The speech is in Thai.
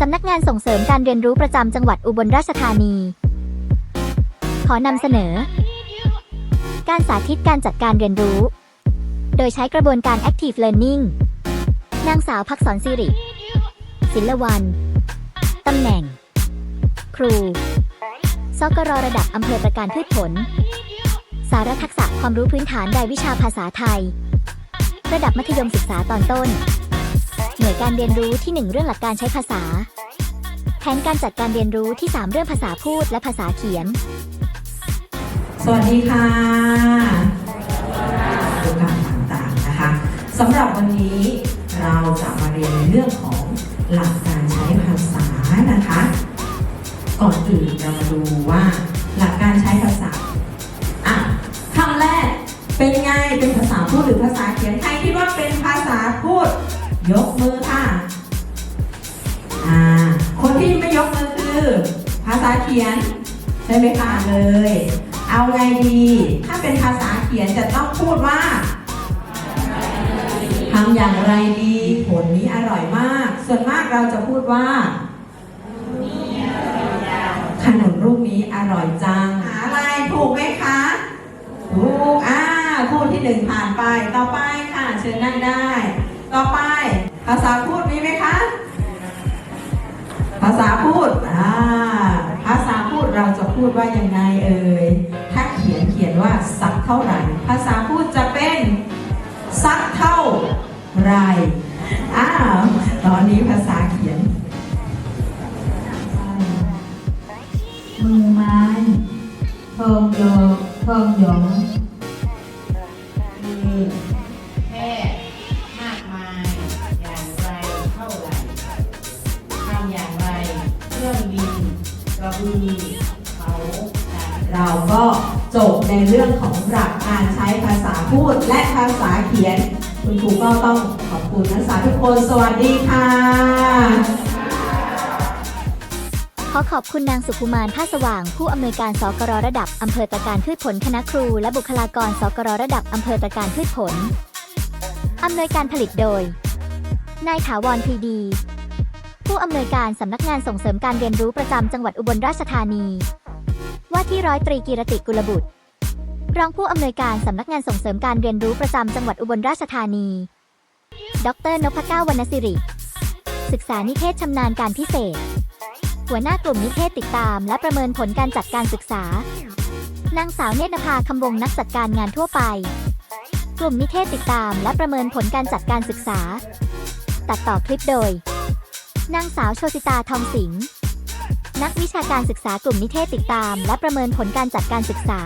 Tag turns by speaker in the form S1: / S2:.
S1: สำนักงานส่งเสริมการเรียนรู้ประจำจังหวัดอุบลราชธานี ขอนำเสนอ การสาธิตการจัดการเรียนรู้ โดยใช้กระบวนการ Active Learning นางสาวพักษรสิริ ศิลวันตำแหน่ง ครูสกรระดับอำเภอประการพืชผล สารทักษะความรู้พื้นฐานรายวิชาภาษาไทย ระดับมัธยมศึกษาตอนต้น หน่วยการเรียนรู้ที่ 1 เรื่องหลักการใช้ภาษา แผนการจัดการเรียนรู้ที่ 3 เรื่องภาษาพูดและภาษาเขียน
S2: สวัสดีค่ะโอกาสต่างๆนะคะสำหรับวันนี้เราจะมาเรียนในเรื่องของหลักการใช้ภาษานะคะ ก่อนอื่นเรามาดูว่าหลักการใช้ภาษาอะคำแรกเป็นไงเป็นภาษาพูดหรือภาษาเขียนใครคิดว่าเป็นภาษาพูด ยกมือค่ะอ่าคนที่ไม่ยกมือคือ ภาษาเขียนใช่ไหมคะเลย เอาไงดี ถ้าเป็นภาษาเขียนจะต้องพูดว่าทำอย่างไรดีผลนี้อร่อยมาก ส่วนมากเราจะพูดว่าขนมลูกนี้อร่อยจังหาอะไรถูกไหมคะถูกอ่าพูดที่หนึ่งผ่านไปต่อไปค่ะ เชิญนั่งได้ ต่อไป ภาษาพูดมีไหมคะ ภาษาพูดอ่าภาษาพูดเราจะพูดว่ายังไงเอ่ย ถ้าเขียนเขียนว่าสักเท่าไหร่ ภาษาพูดจะเป็นสักเท่าไรอ้าวตอนนี้ภาษาเขียน
S3: มือไม้ทองหยอกทองหยองำ
S4: อย่างไร เครื่องบินกระบือเขา
S2: เราก็จบในเรื่องของหลักการใช้ภาษาพูดและภาษาเขียน คุณครูก็ต้องขอบคุณนักศึกษาทุกคน สวัสดีค่ะ
S1: ขอขอบคุณนางสุขุมารท่าสว่าง ผู้อำนวยการสกรระดับอำเภอตะการพืชผลคณะครู และบุคลากรสกรระดับอำเภอตะการพืชผลอำนวยการผลิตโดย นายถาวรพีดี ผู้อำนวยการสำนักงานส่งเสริมการเรียนรู้ประจำจังหวัดอุบลราชธานี ว่าที่ร้อยตรีกีรติกุลบุตร รองผู้อำนวยการสำนักงานส่งเสริมการเรียนรู้ประจำจังหวัดอุบลราชธานี ดรนพเก้าวรรณสิริ ศึกษานิเทศชำนาญการพิเศษ หัวหน้ากลุ่มนิเทศติดตาม และประเมินผลการจัดการศึกษา นางสาวเนตรนภาคำวงนักจัดการงานทั่วไป กลุ่มนิเทศติดตาม และประเมินผลการจัดการศึกษา ตัดต่อคลิปโดย นางสาวโชติตาทองสิงห์นักวิชาการศึกษากลุ่มนิเทศติดตาม และประเมินผลการจัดการศึกษา